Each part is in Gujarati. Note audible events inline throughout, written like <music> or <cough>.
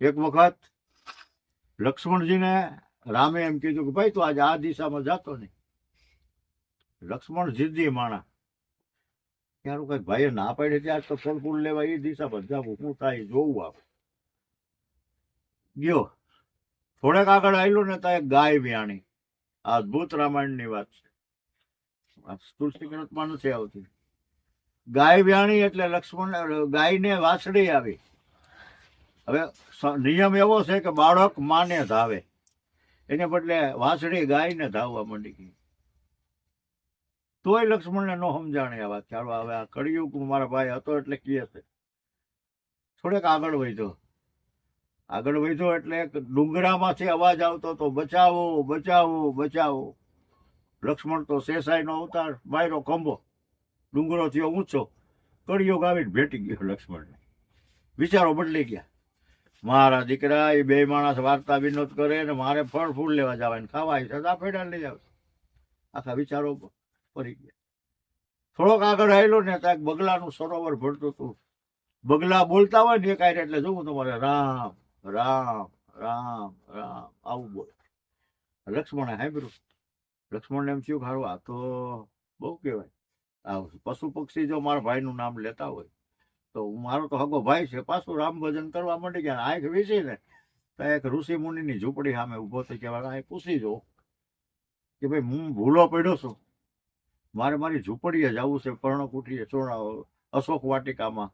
એક વખત લક્ષ્મણજીને રામે એમ કીધું કે ભાઈ તું આજે આ દિશામાં જતો નહીં. લક્ષ્મણ જીદ્દી માણા. ત્યારે કઈ ભાઈએ ના પાડી ત્યાં તો ફળ લેવા એ દિશામાં જાવું શું થાય જોવું આપ ગયો. થોડેક આગળ આવેલું ને ત્યાં ગાય વ્યાણી. આ અદભુત રામાયણની વાત છે. તુલસી ગ્રંથમાં નથી આવતી. ગાય વ્યાણી એટલે લક્ષ્મણ, ગાયને વાછડી આવી. હવે નિયમ એવો છે કે બાળક માને ધાવે. એને બદલે વાછડી ગાયને ધાવવા માંડી ગઈ. તોય લક્ષ્મણને ન સમજાણે આ વાત. ચાલો, હવે આ કળિયુગ મારા ભાઈ હતો એટલે કહે છે. થોડેક આગળ વધ્યો આગળ વધ્યો એટલે ડુંગરામાંથી અવાજ આવતો તો બચાવો બચાવો બચાવો. લક્ષ્મણ તો શેષાઈનો અવતાર, બાયરો ખંભો ડુંગરો થયો ઊંચો. કળિયુગ આવીને ભેટી ગયો લક્ષ્મણને. વિચારો બદલી ગયા. મારા દીકરા એ બે માણસ વાર્તા વિનોદ કરે ને મારે ફળ ફૂલ લેવા જવાય ને ખાવા સદા ફેડા લઈ જાવ આખા વિચારો પડી ગયા. થોડોક આગળ આવેલો ને ત્યાં બગલાનું સરોવર ભરતું હતું. બગલા બોલતા હોય ને એક આયરે એટલે જોવું તમારે, રામ રામ રામ રામ, આવું બોલ. લક્ષ્મણે સાંભળ્યું. લક્ષ્મણને એમ થયું ખારું આ તો બહુ કહેવાય. આ પશુ પક્ષી જો મારા ભાઈનું નામ લેતા હોય તો મારો તો હગો ભાઈ છે. પાછું રામ ભજન કરવા માંડી ગયા આંખ વીસી ને, તો એક ઋષિ મુનિની ઝૂંપડી સામે ઊભો થઈ કહેવાય આ પૂછી જો કે ભાઈ હું ભૂલો પડ્યો છું? મારે મારી ઝૂંપડીએ જવું છે, પર્ણકુટીએ ચોણા અશોક વાટિકામાં.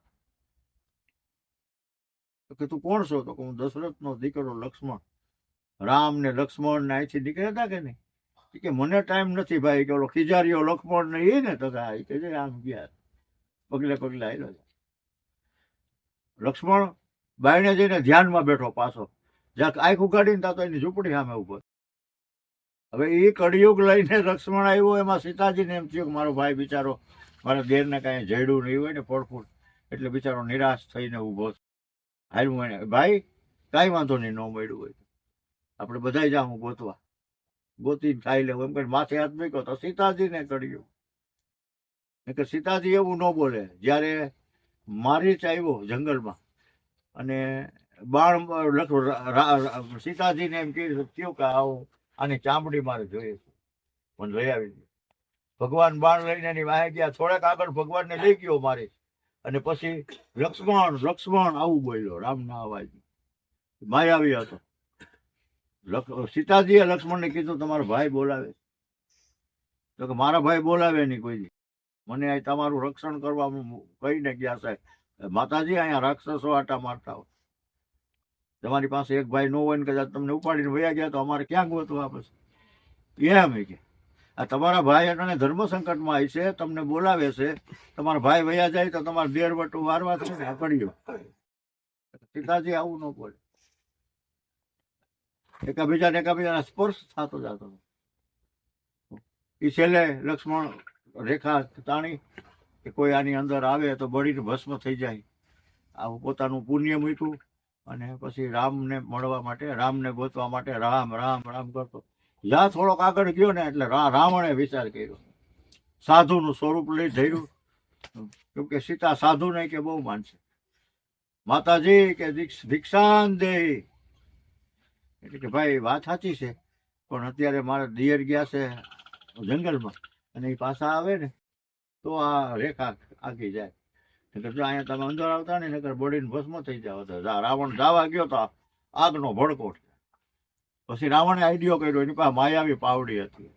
કે તું કોણ છો? તો કે હું દશરથનો દીકરો લક્ષ્મણ. રામ ને લક્ષ્મણ ને અહીંથી નીકળ્યા હતા કે નહીં? કે મને ટાઈમ નથી ભાઈ, કે ઓલો ખિજારીઓ લક્ષ્મણ ને એ ને તો કે આમ ગયા. પગલે પગલે આવ્યો લક્ષ્મણ બાયણે જઈને ધ્યાનમાં બેઠો પાછો. જ્યાં આંખ ઉગાડીને તા તો એની ઝૂંપડી સામે ઊભો હવે એ કળિયુગ લઈને લક્ષ્મણ આવ્યો, એમાં સીતાજીને એમ થયું કે મારો ભાઈ બિચારો મારા દેરને કાંઈ જડ્યું નહીં હોય ને ફળફૂલ, એટલે બિચારો નિરાશ થઈને ઊભો છે. હાલ્યું એને, ભાઈ, કાંઈ વાંધો નહીં, ન મળ્યું હોય આપણે બધાય જાઉં ગોતવા. ગોતીને ખાઈ લેવું એમ કરીને માથે હાથ મૂક્યો તો સીતાજીને કળ્યું કે સીતાજી એવું ન બોલે. જ્યારે મારીચ આવ્યો જંગલમાં. અને બાણ, લખ- સીતાજીને એમ કીધું થયું કે આવો? આની ચામડી મારે જોઈએ છે. મને લઈ આવી. ભગવાન બાણ લઈને એની વાહે ગયા. થોડાક આગળ ભગવાનને લઈ ગયો મારે. અને પછી લક્ષ્મણ લક્ષ્મણ આવું બોલ્યો રામના અવાજ. માયાવી હતો. સીતાજીએ લક્ષ્મણને કીધું, તમારો ભાઈ બોલાવે. તો કે, મારા ભાઈ બોલાવે નહીં કોઈ. મને અહીં તમારું રક્ષણ કરવા કહીને ગયા સાહેબ. માતાજી, અહીંયા રાક્ષસો આટા મારતા હોય. તમારી પાસે એક ભાઈ ન હોય ને કદાચ તમને ઉપાડીને વયા ગયા તો અમારે ક્યાં ગોતવા પછી એમ કે. આ તમારા ભાઈ અને ધર્મ સંકટમાં આવી છે, તમને બોલાવે છે. તમારા ભાઈ વયા જાય તો તમારે દેર વટું વારવા છે ને પડી સીતાજી આવું ન બોલે. એકાબીજાને એકાબીજાના સ્પર્શ થતો જતો. એ છેલ્લે લક્ષ્મણ રેખા તાણી કે કોઈ આની અંદર આવે તો બળીને ભસ્મ થઈ જાય. આવું પોતાનું પુણ્ય મૂક્યું અને પછી રામને મળવા માટે, રામને ગોતવા માટે રામ રામ રામ કરતો. જ્યાં થોડોક આગળ ગયો ને એટલે રાવણે વિચાર કર્યો. સાધુનું સ્વરૂપ લઈ ધર્યું. કેમ કે સીતા સાધુ નહીં કે બહુ માનશે. માતાજી કે દીક્ષ- ભિક્ષાન દે. એટલે કે ભાઈ વાત સાચી છે, પણ અત્યારે મારા દિયર ગયા છે જંગલમાં. અને એ પાછા આવે ને, તો આ રેખા આગી જાય. એટલે જો અહીંયા તમે અંદર આવતા ને, નકર બોડીને ભસ્મ થઈ જાવ તો રાવણ જાવા ગયો તો આગનો ભડકો પછી રાવણે આઈડિયો કર્યો, એની પાસે માયાવી પાવડી હતી.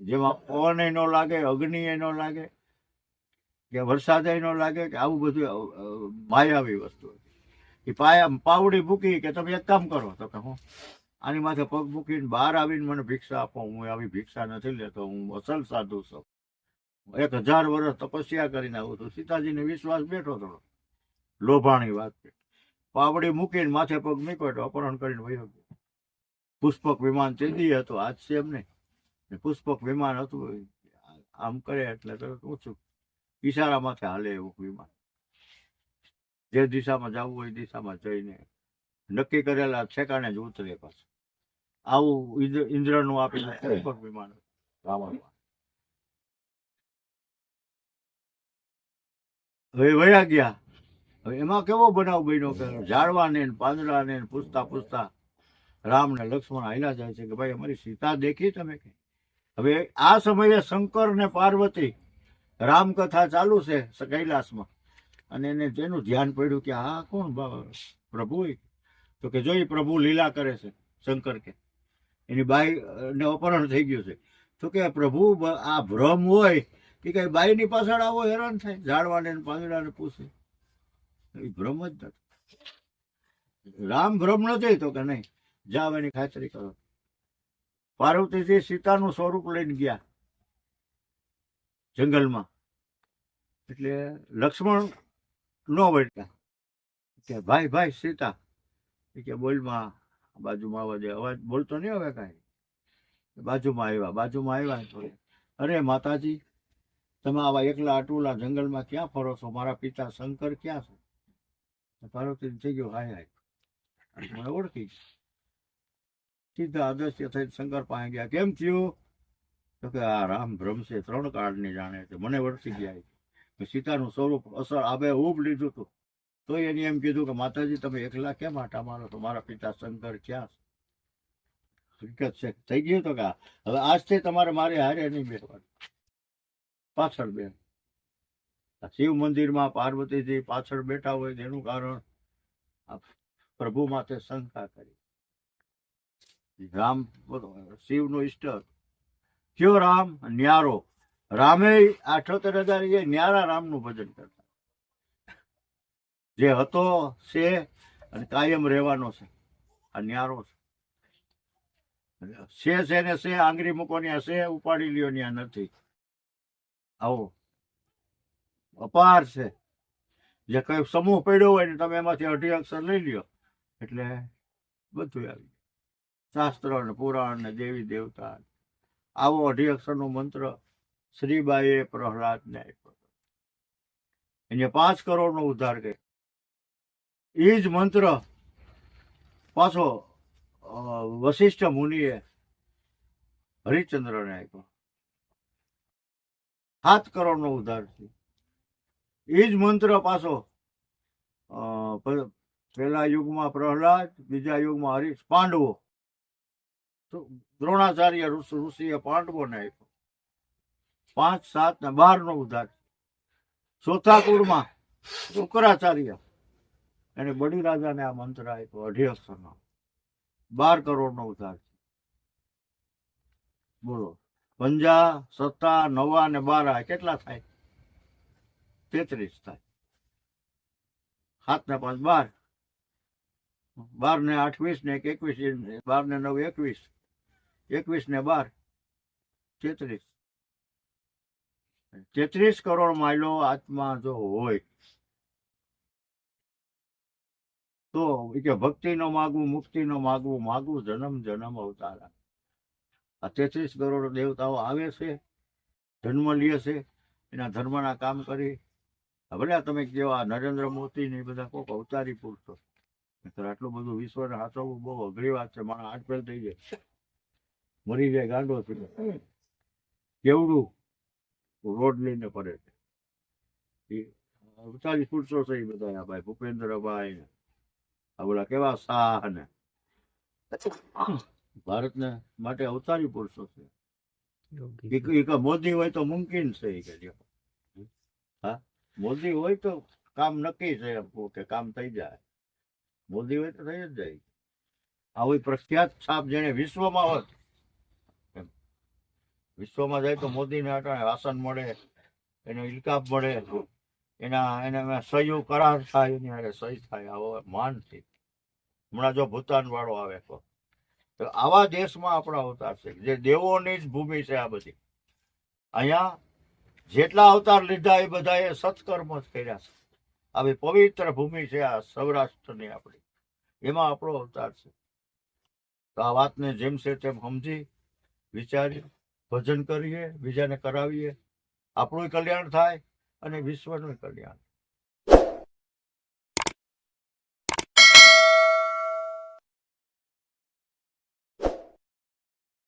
જેમાં પવન ન લાગે અગ્નિ ન લાગે, કે વરસાદ ન લાગે, કે આવું બધું માયાવી વસ્તુ હતી. એ પાયા, પાવડી મૂકી કે તમે એક કામ કરો, તો કે હું આની માથે પગ મૂકીને બહાર આવીને મને ભિક્ષા આપો. હું આવી ભિક્ષા નથી લેતો. હું અસલ સાધુ છું. એક હજાર વર્ષ તપસ્યા કરીને આવું છું. સીતાજીને વિશ્વાસ બેઠો થોડો લોભાણી વાત પાવડી મૂકીને માથે પગ મૂક્યો તો અપહરણ કરીને વયો ગયો. પુષ્પક વિમાન તેદી હતું. આજ છે એમ નહીં. પુષ્પક વિમાન હતું. આમ કરે એટલે તરત ઓછું. ઈશારા માથે હાલે એવું વિમાન. જે દિશામાં જવું હોય દિશામાં જઈને નક્કી કરેલા ઠેકાણે જ ઉતરે પાછું. આવું ઇન્દ્ર ઇન્દ્રનું આપી <coughs> વિમાન. હવે વયા ગયા. હવે એમાં કેવો બનાવ બન્યો કે ઝાડવાને પાંદડાને પૂછતા પૂછતા રામ ને લક્ષ્મણ આયલા જાય છે કે ભાઈ અમારી સીતા દેખી તમે કે? હવે આ સમયે શંકર ને પાર્વતી રામકથા ચાલુ છે કૈલાસમાં. અને એને તેનું ધ્યાન પડ્યું કે આ કોણ પ્રભુ? તો કે જોઈ પ્રભુ લીલા કરે છે શંકર કે. એની બાઈ અ, અપહરણ થઈ ગયું છે. તો કે પ્રભુ આ ભ્રમ હોય કે કઈ બાઈની પાછળ આવો હેરાન થાય ઝાડવાને પાંદડાને પૂછે. એ ભ્રમ જ નથી. રામ ભ્રમ નથી તો કે નહીં. જાવ એની ખાતરી કરો. પાર્વતીજી સીતાનું સ્વરૂપ લઈને ગયા જંગલમાં એટલે લક્ષ્મણ ન વળતા કે ભાઈ ભાઈ સીતા કે બોલમાં બાજુમાં આવવા દે અવાજ બોલતો નહીં હવે કાંઈ? બાજુમાં આવ્યા બાજુમાં આવ્યા અરે માતાજી, તમે આવા એકલા અટુલા જંગલમાં ક્યાં ફરો છો? મારા પિતા શંકર ક્યાં છે? પાર્વતી થઈ ગયો હાય હાય. મને ઓળખી સીધા અદસ્ય થઈ શંકર પાસે ગયા. કેમ થયું? તો કે આ રામ ભ્રમ છે, ત્રણ કાળની જાણે છે. મને વળસી ગયા સીતાનું સ્વરૂપ અસર આબે ઉભ લીધું હતું તો એને એમ કીધું કે, માતાજી, તમે એકલા કેમ આટા મારો? તો મારા પિતા શંકર ક્યાં હકીકત છે. થઈ ગયું તો કા હવે આજથી તમારે મારે હારે નહીં બેસવાનું. પાછળ બેન. શિવ મંદિરમાં પાર્વતીજી પાછળ બેઠા હોય તેનું કારણ પ્રભુ માથે શંકા કરી. રામ શિવનો ઈષ્ટ. કયો રામ? ન્યારો. રામે અઠોતેર હજાર એ ન્યારા રામનું ભજન કરતા. જે હતો, છે અને કાયમ રહેવાનો છે. આ ન્યારો છે. છે છે ને છે, આંગળી મૂકવાની છે, ઉપાડી લ્યો ત્યાં નથી. આવો. અપાર છે. જે કઈ સમૂહ પડ્યો હોય ને તમે એમાંથી અઢી અક્ષર લઈ લ્યો. એટલે બધું આવી ગયું. શાસ્ત્ર ને પુરાણ ને દેવી દેવતા. આવો અઢી અક્ષરનો મંત્ર શ્રીબાઈએ પ્રહલાદને આપ્યો. એને પાંચ કરોડનો ઉદ્ધાર કર્યો. એ જ મંત્ર પાછો વશિષ્ઠ મુનિએ હરિચંદ્રને આપ્યો. સાત કરોડનો ઉધાર થયો એ જ મંત્ર પાછો પહેલા યુગમાં પ્રહલાદ, બીજા યુગમાં હરીશ પાંડવો. દ્રોણાચાર્ય ઋષિ, ઋષિએ પાંડવોને આપ્યો. પાંચ, સાત ને બાર નો ઉધાર ચોથા કુળમાં શુક્રાચાર્ય. એને બડી રાજાને આ મંત્ર આપ્યો અઢી અક્ષરનો બાર કરોડનો ઉધાર છે. બોલો. પંજા, સત્તા, નવા ને બાર કેટલા થાય? તેત્રીસ થાય. સાત ને પાંચ, બાર. બાર ને આઠ, વીસ ને એક, એકવીસ બાર ને નવ, એકવીસ. એકવીસ ને બાર. તેત્રીસ. તેત્રીસ કરોડ માઇલો આત્મા જો હોય તો કે ભક્તિ નો માગવું મુક્તિ નો માગવું માગવું જન્મ જન્મ અવતારા. આ તેત્રીસ કરોડ દેવતાઓ આવે છે, જન્મ લે છે, એના ધર્મના કામ કરી. ભલે તમે કેવા નરેન્દ્ર મોદી ને બધા કોક અવતારી પૂરતો. આટલું બધું વિશ્વને હાચવવું બહુ અઘરી વાત છે માણસ આઠ પેલ થઈ જાય. મરી જાય, ગાંડો થઈ જાય. કેવડું? રોડ લઈને ફરે છે. અવતારી પુરુષો છે એ બધા ભાઈ, ભૂપેન્દ્રભાઈ ને આ બધા કેવા શાહ ને. ભારતને માટે અવતારી પુરુષો છે. મોદી હોય તો મુમકિન છે કે હા? મોદી હોય તો કામ નક્કી છે કે કામ થઈ જાય. મોદી હોય તો થઈ જ જાય. આવી પ્રખ્યાત છાપ જેને વિશ્વમાં હોત. વિશ્વમાં જાય તો મોદીને અટાણે વાસન મળે એનો ઇલકાબ મળે. એના એના સહયોગ કરાર થાય એની સહી થાય. આવો માન છે. હમણાં જો ભૂતાન વાળો આવે તો. આવા દેશમાં આપણા અવતાર છે. જે દેવોની જ ભૂમિ છે આ બધી. અહીંયા જેટલા અવતાર લીધા એ બધાએ સત્કર્મ જ કર્યા છે. આવી પવિત્ર ભૂમિ છે આ સૌરાષ્ટ્રની આપણી. એમાં આપણો અવતાર છે. તો આ વાતને જેમ છે તેમ સમજી, વિચારી, ભજન કરીએ, બીજાને કરાવીએ. આપણું કલ્યાણ થાય અને વિશ્વનું કલ્યાણ